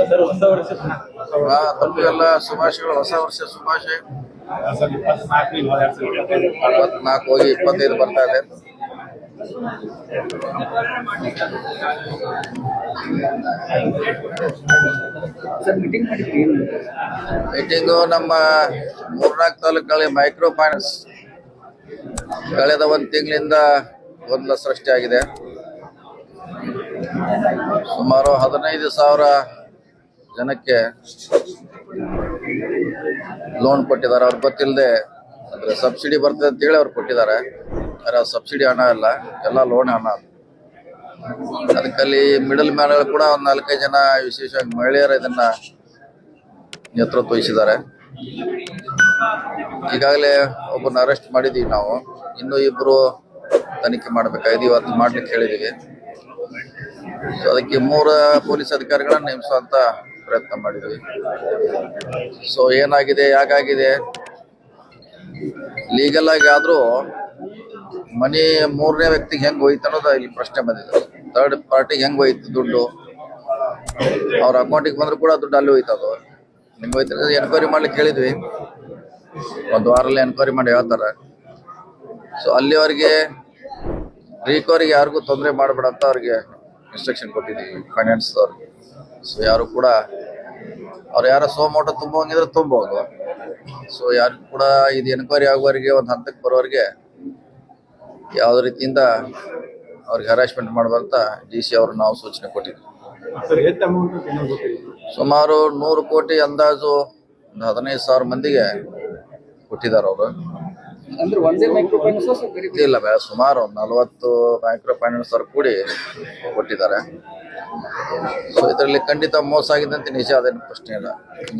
Sir ಹೊಸ ವರ್ಷ ಹಾ ತಮಗೆಲ್ಲ ಶುಭಾಶಯಗಳು ಹೊಸ ವರ್ಷ ಶುಭಾಶಯ. ಇಪ್ಪತ್ನಾಲ್ಕು ಹೋಗಿ ಇಪ್ಪತ್ತೈದು ಬರ್ತಾ ಇದೆ. ಮೀಟಿಂಗು ನಮ್ಮ ಮೂರ್ನಾಲ್ಕು ತಾಲೂಕುಗಳಲ್ಲಿ ಮೈಕ್ರೋ ಫೈನಾನ್ಸ್ ಕಳೆದ ಒಂದು ತಿಂಗಳಿಂದ ಗೊಂದಲ ಸೃಷ್ಟಿಯಾಗಿದೆ ಸುಮಾರು ಹದಿನೈದು ಸಾವಿರ ಜನಕ್ಕೆ ಲೋನ್ ಕೊಟ್ಟಿದ್ದಾರೆ. ಅವ್ರು ಗೊತ್ತಿಲ್ಲದೆ ಅಂದರೆ ಸಬ್ಸಿಡಿ ಬರ್ತದೆ ಅಂತೇಳಿ ಅವ್ರು ಕೊಟ್ಟಿದ್ದಾರೆ. ಆದರೆ ಸಬ್ಸಿಡಿ ಹಣ ಅಲ್ಲ ಎಲ್ಲ ಲೋನ್ ಹಣ ಅದು. ಅದಕ್ಕಲ್ಲಿ ಮಿಡಲ್ ಮ್ಯಾನ್ಗಳು ಕೂಡ ಒಂದು ನಾಲ್ಕೈದು ಜನ ವಿಶೇಷವಾಗಿ ಮಹಿಳೆಯರು ಇದನ್ನ ನೇತೃತ್ವ ವಹಿಸಿದ್ದಾರೆ ಈಗಾಗಲೇ ಒಬ್ಬನ ಅರೆಸ್ಟ್ ಮಾಡಿದೀವಿ ನಾವು. ಇನ್ನು ಇಬ್ರು ತನಿಖೆ ಮಾಡಬೇಕಾಗಿದೆ ಇವತ್ತು ಮಾಡ್ಲಿಕ್ಕೆ ಹೇಳಿದೀವಿ. ಸೊ ಅದಕ್ಕೆ ಮೂರ ಪೊಲೀಸ್ ಅಧಿಕಾರಿಗಳನ್ನ ನೇಮಿಸುವಂತ ಪ್ರಯತ್ನ ಮಾಡಿದ್ವಿ. ಸೊ ಏನಾಗಿದೆ, ಯಾಕಾಗಿದೆ? ಲೀಗಲ್ ಆಗಿ ಆದ್ರೂ ಮನಿ ಮೂರನೇ ವ್ಯಕ್ತಿಗೆ ಹೆಂಗ್ ಹೋಯ್ತು ಅನ್ನೋದು ಇಲ್ಲಿ ಪ್ರಶ್ನೆ ಬಂದಿದೆ. ಥರ್ಡ್ ಪಾರ್ಟಿಗೆ ಹೆಂಗ್ ಹೋಯ್ತು ದುಡ್ಡು? ಅವ್ರ ಅಕೌಂಟಿಗೆ ಬಂದ್ರು ಕೂಡ ದುಡ್ಡು ಅಲ್ಲಿ ಹೋಯ್ತು ಅದು. ನಿಮ್ಗೆ ಹೋಯ್ತು ಎನ್ಕ್ವೈರಿ ಮಾಡ್ಲಿಕ್ಕೆ ಹೇಳಿದ್ವಿ. ಒಂದು ವಾರಲ್ಲಿ ಎನ್ಕ್ವೈರಿ ಮಾಡಿ ಹೇಳ್ತಾರೆ. ಸೊ ಅಲ್ಲಿವರೆಗೆ ರಿಕವರಿಗೆ ಯಾರಿಗೂ ತೊಂದರೆ ಮಾಡಬೇಡ ಅಂತ ಅವ್ರಿಗೆ ಇನ್ಸ್ಟ್ರಕ್ಷನ್ ಕೊಟ್ಟಿದ್ದೀವಿ ಫೈನಾನ್ಸ್ ಅವ್ರಿಗೆ ಸೊ ಯಾರು ಕೂಡ ಅವ್ರು ಯಾರೋ ಸೋಮೋಟ ತುಂಬಂಗಿದ್ರೆ ತುಂಬಬಹುದು ಸೊ ಯಾರು ಕೂಡ ಇದು ಎನ್ಕ್ವೈರಿ ಆಗುವವರಿಗೆ ಒಂದು ಹಂತಕ್ಕೆ ಬರೋರಿಗೆ ಯಾವುದೇ ರೀತಿಯಿಂದ ಅವ್ರಿಗೆ ಹರಾಸ್ಮೆಂಟ್ ಮಾಡಬಾರ್ದ ಡಿ ಸಿ ಅವರು ನಾವು ಸೂಚನೆ ಕೊಟ್ಟಿದ್ವಿ ಸುಮಾರು ನೂರು ಕೋಟಿ ಅಂದಾಜು ಒಂದು ಹದಿನೈದು ಸಾವಿರ ಮಂದಿಗೆ ಕೊಟ್ಟಿದ್ದಾರೆ ಅವರು. ಅಂದ್ರೆ ಒಂದೇ ಮೈಕ್ರೋ ಫೈನಾನ್ಸ್ ಸರ್ ಬೇರೆ ಇಲ್ಲ ಬೇಡ ಸುಮಾರು ಒಂದು ನಲವತ್ತು ಮೈಕ್ರೋ ಫೈನಾನ್ಸ್ ಅವ್ರು ಕೂಡಿ ಕೊಟ್ಟಿದ್ದಾರೆ. ಸೊ ಇದರಲ್ಲಿ ಖಂಡಿತ ಮೋಸ ಆಗಿದೆ ಅಂತ ನಿಜ ಅದೇನು ಪ್ರಶ್ನೆ ಇಲ್ಲ.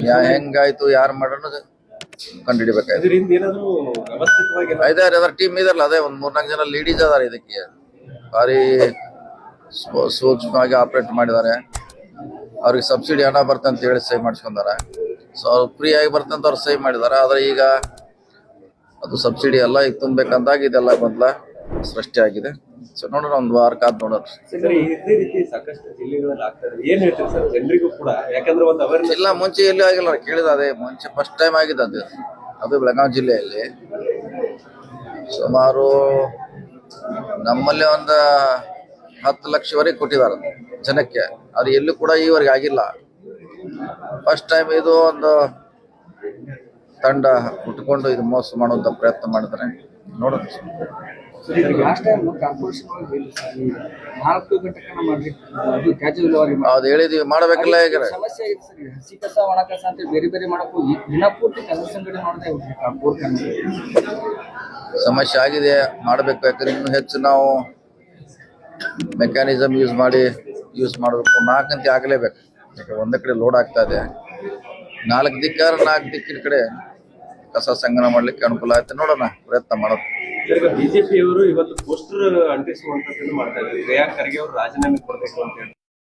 ಯಾ ಹೆಂಗಾಯ್ತು ಯಾರು ಮಾಡೋಣ ಕಂಡುಹಿಡಿಬೇಕಾಯ್ತು. ಇದಾರೆ ಅದರ ಟೀಮ್ ಇದಾರಲ್ಲ ಅದೇ ಒಂದು ಮೂರ್ನಾಲ್ಕು ಜನ ಲೀಡೀಸ್ ಅದಾರೆ ಇದಕ್ಕೆ. ಬಾರಿ ಸೂಕ್ಷ್ಮವಾಗಿ ಆಪರೇಟ್ ಮಾಡಿದ್ದಾರೆ. ಅವ್ರಿಗೆ ಸಬ್ಸಿಡಿ ಹಣ ಬರ್ತಂತ ಹೇಳಿ ಸಹಿ ಮಾಡಿಸ್ಕೊಂಡಾರೆ. ಸೊ ಅವ್ರು ಫ್ರೀ ಆಗಿ ಬರ್ತಂತ ಅವ್ರು ಸಹಿ ಮಾಡಿದ್ದಾರೆ. ಆದ್ರೆ ಈಗ ಅದು ಸಬ್ಸಿಡಿ ಎಲ್ಲ ಈಗ ತುಂಬಬೇಕಂದಾಗ ಇದೆಲ್ಲ ಬಂದ ಸೃಷ್ಟಿ ಆಗಿದೆ. ಸೊ ನೋಡೋಣ ಒಂದು ವಾರ ಕಾದ್ ನೋಡೋಣ. ಸರ್ ಇದೇ ರೀತಿ ಸಾಕಷ್ಟು ಜಿಲ್ಲೆಗಳಲ್ಲಿ ಆಗ್ತಾ ಇದೆ. ಏನ್ ಹೇಳ್ತೀರಿ ಸರ್? ಜನರಿಗೂ ಕೂಡ ಯಾಕಂದ್ರೆ ಒಂದು ಅವೇರ್ನೆಸ್ ಇಲ್ಲ ಮುಂಚೆ ಎಲ್ಲಿ ಆಗಿಲ್ಲ. ಕೇಳಿದ ಅದೇ ಮುಂಚೆ ಫಸ್ಟ್ ಟೈಮ್ ಆಗಿದೆ ಅದು. ಅದು ಬೆಳಗಾವಿ ಜಿಲ್ಲೆಯಲ್ಲಿ. ಸುಮಾರು ನಮ್ಮಲ್ಲಿ ಒಂದು ಹತ್ತು ಲಕ್ಷವರೆಗೆ ಕೊಟ್ಟಿದ್ದಾರೆ ಜನಕ್ಕೆ. ಅದು ಎಲ್ಲೂ ಕೂಡ ಈವರೆಗೆ ಆಗಿಲ್ಲ. ಫಸ್ಟ್ ಟೈಮ್ ಇದು ಒಂದು ತಂಡ ಉಟ್ಕೊಂಡು ಇದು ಮೋಸ ಮಾಡುವಂತ ಪ್ರಯತ್ನ ಮಾಡಿದ್ರೆ ಮಾಡ್ರಿ ಅದು ಹೇಳಿದೀವಿ ಮಾಡಬೇಕಲ್ಲ ಈಗ ಸಮಸ್ಯೆ. ಹಸಿ ಕಸ ಒಣ ಕಸ ಅಂತ ಬೇರೆ ಬೇರೆ ಮಾಡಕ್ ಹೋಗಿ ದಿನ ಪೂರ್ತಿ ಕೆಲಸ ಸಂಘಟನೆ ನೋಡ್ತಾ ಹೋಗ್ರಿ ಕಾರ್ಪೊರೇಟ್ ಸಮಸ್ಯೆ ಆಗಿದೆ ಮಾಡಬೇಕು ಯಾಕಂದ್ರೆ ಇನ್ನೂ ಹೆಚ್ಚು ನಾವು ಮೆಕ್ಯಾನಿಸಮ್ ಯೂಸ್ ಮಾಡಿ ಯೂಸ್ ಮಾಡಬೇಕು. ನಾಲ್ಕಂತೆ ಆಗಲೇಬೇಕು. ಯಾಕೆ ಒಂದೇ ಕಡೆ ಲೋಡ್ ಆಗ್ತಾ ಇದೆ. ನಾಲ್ಕು ದಿಕ್ಕಾರ, ನಾಲ್ಕು ದಿಕ್ಕಿನ ಕಡೆ ಕಸ ಸಂಗ್ರಹ ಮಾಡ್ಲಿಕ್ಕೆ ಅನುಕೂಲ ಆಯ್ತು. ನೋಡೋಣ, ಪ್ರಯತ್ನ ಮಾಡೋದು ಬಿಜೆಪಿಯವರು ಬಿಜೆಪಿ ಅವರು ಇವತ್ತು ಪೋಸ್ಟರ್ ಅಂಟಿಸುವಂತ ಮಾಡ್ತಾ ಇದ್ದಾರೆ. ಖರ್ಗೆ ಅವರು ರಾಜೀನಾಮೆ ಕೊಡಬೇಕು ಅಂತ ಹೇಳಿ